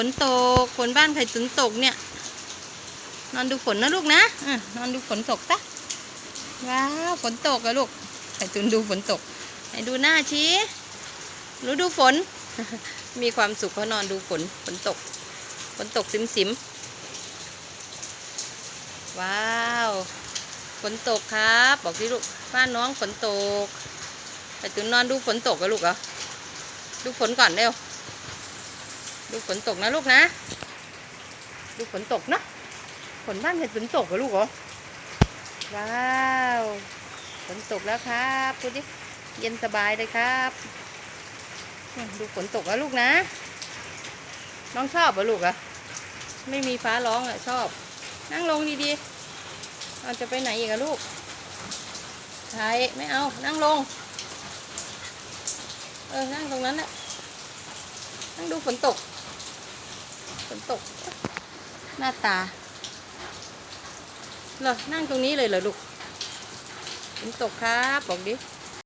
ฝนตก ฝนบ้านใครฝนตกเนี่ย นอนดูฝนนะลูกนะอะนอนดูฝนตกซะว้าวฝนตกอะลูก ไข่ตุนดูฝนตกให้ดูหน้าชี้หนูดูฝน มีความสุขเพราะนอนดูฝน ฝนตก ฝนตกสิมสิมว้าวฝนตกครับ บอกที่ลูกบ้านน้องฝนตก ไข่ตุนนอนดูฝนตกอะลูกเหรอ ดูฝนก่อนเร็ว ดูฝนตกนะลูกนะ ดูฝนตกเนะฝนบ้านเห็นฝนตกเหรอลูกเหรอ ว้าวฝนตกแล้วครับพูดดิเย็นสบายเลยครับ ดูฝนตกแล้วลูกนะ น้องชอบเหรอลูกอะไม่มีฟ้าร้องอะชอบ นั่งลงดีๆเราจะไปไหนอีกอะลูกใช่ไม่เอา นั่งลง เออ นั่งตรงนั้นแหละนั่งดูฝนตก ฝนตก หน้าตาเหรอนั่งตรงนี้เลยเหรอลูกฝนตกครับ บอกดิ